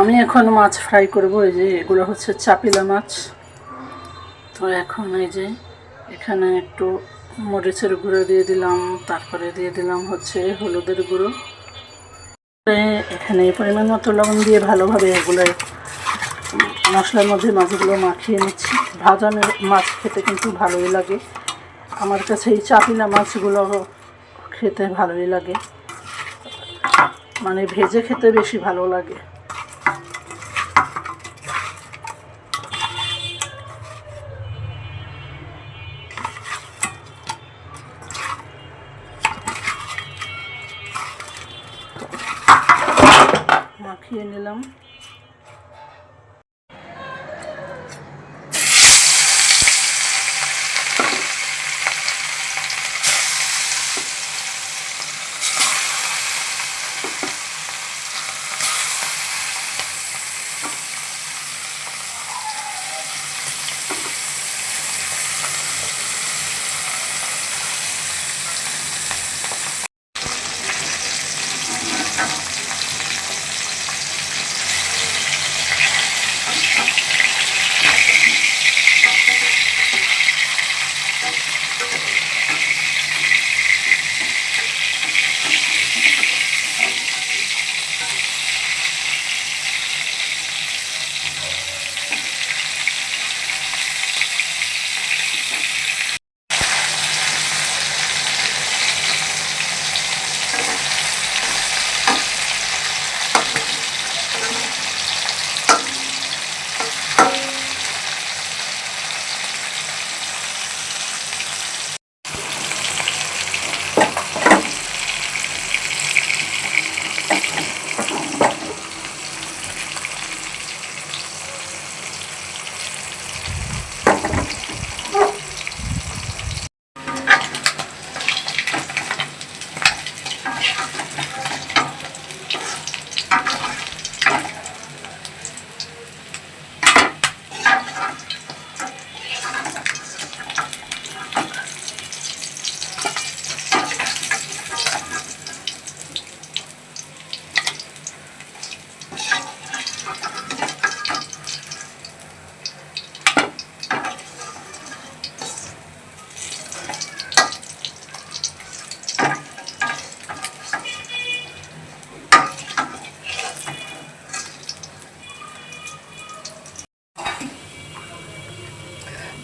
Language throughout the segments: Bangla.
আমি এখন মাছ ফ্রাই করব, এই যে এগুলো হচ্ছে চাপিলা মাছ। তো এখন এই যে এখানে একটু মরিচের গুঁড়ো দিয়ে দিলাম, তারপরে দিয়ে দিলাম হচ্ছে হলুদের গুঁড়ো। এখানে পরিমাণ মতো লবণ দিয়ে ভালোভাবে এগুলো, মশলার মধ্যে মাছগুলো মাখিয়ে নিচ্ছি। ভাজা মাছ খেতে কিন্তু ভালোই লাগে। আমার কাছে এই চাপিলা মাছগুলো খেতে ভালোই লাগে। মানে ভেজে খেতে বেশি ভালো লাগে। মাখিয়ে নিলাম।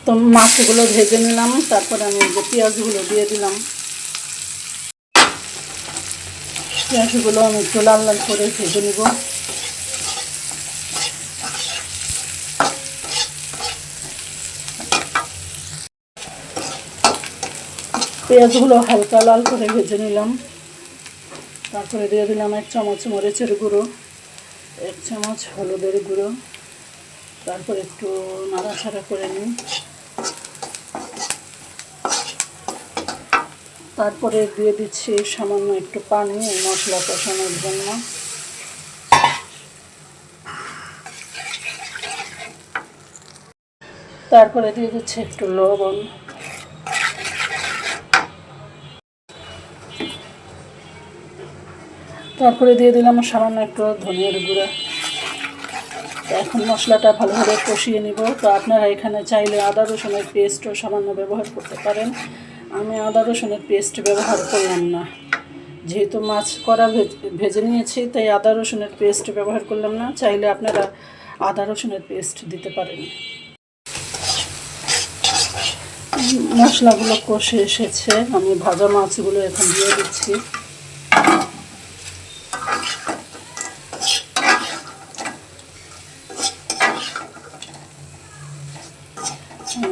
তো মাছগুলো ভেজে নিলাম, তারপরে আমি যে পেঁয়াজগুলো দিয়ে দিলাম। পেঁয়াজগুলো আমি একটু লাল লাল করে ভেজে নিব। পেঁয়াজগুলো হালকা লাল করে ভেজে নিলাম। তারপরে দিয়ে দিলাম এক চামচ মরিচের গুঁড়ো, এক চামচ হলুদের গুঁড়ো। তারপর একটু নাড়াচাড়া করে নিই। তারপরে দিয়ে দিচ্ছি সামান্য একটু পানি মশলা কষানোর জন্য। তারপরে দিয়ে দিচ্ছি একটু লবণ। তারপরে দিয়ে দিলাম সামান্য একটু ধনিয়ার গুঁড়া। এখন মশলাটা ভালোভাবে কষিয়ে নিব। তো আপনারা এখানে চাইলে আদা রসুনের পেস্টও সামান্য ব্যবহার করতে পারেন। আমি আদা রসুনের পেস্ট ব্যবহার করলাম না। যেহেতু মাছ করা ভেজ- নিয়েছি, তাই আদা রসুনের পেস্ট ব্যবহার করলাম না। চাইলে আপনারা আদা রসুনের পেস্ট দিতে পারেন। মশলাগুলো কষে এসেছে। আমি ভাজা মাছগুলো এখন দিয়ে দিচ্ছি।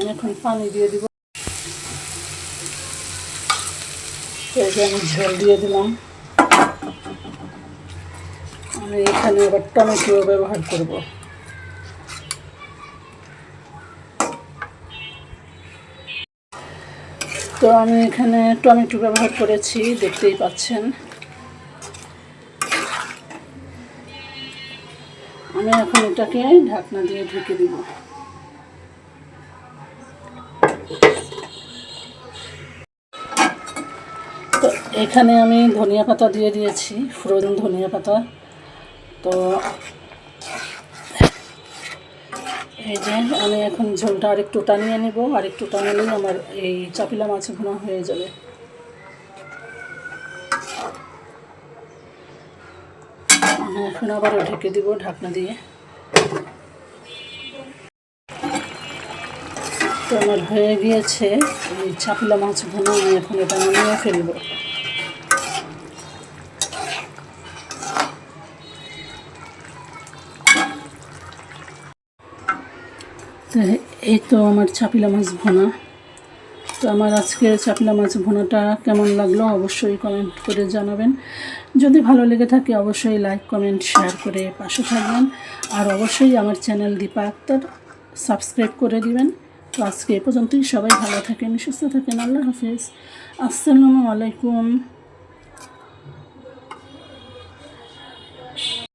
এখন পানি দিয়ে দিব। এই আমি ঝোল দিয়ে দিলাম। আমি এখানে এবার টমেটো ব্যবহার করব। তো আমি এখানে টমেটো ব্যবহার করেছি, দেখতেই পাচ্ছেন। আমি এখন এটাকে ঢাকনা দিয়ে ঢেকে দিব তো এখানে আমি ধনিয়া পাতা দিয়ে দিয়েছি ফোড়ন ধনিয়া পাতা। তো এই যে আমি এখন ঝোলটা আরেকটু টানিয়ে নেব আর একটু টানালেই আমার এই চাপিলা মাছ ভুনা হয়ে যাবে। এখন আবারও ঢেকে দিব ঢাকনা দিয়ে। তো আমার হয়ে গিয়েছে, এই চাপিলা মাছ ভুনা, আমি এখন এটা নামিয়ে ফেলব। তো এই তো আমার চাপিলা মাছ ভোনা। তো আমার আজকের চাপিলা মাছ ভোনাটা কেমন লাগল অবশ্যই কমেন্ট করে জানাবেন। যদি ভালো লেগে থাকে অবশ্যই লাইক কমেন্ট শেয়ার করে পাশে থাকবেন। আর অবশ্যই আমার চ্যানেল দীপা আক্তার সাবস্ক্রাইব করে দিবেন। তো আজকে এ পর্যন্তই, সবাই ভালো থাকেন, সুস্থ থাকেন, আল্লাহ হাফিজ। আসসালামু আলাইকুম।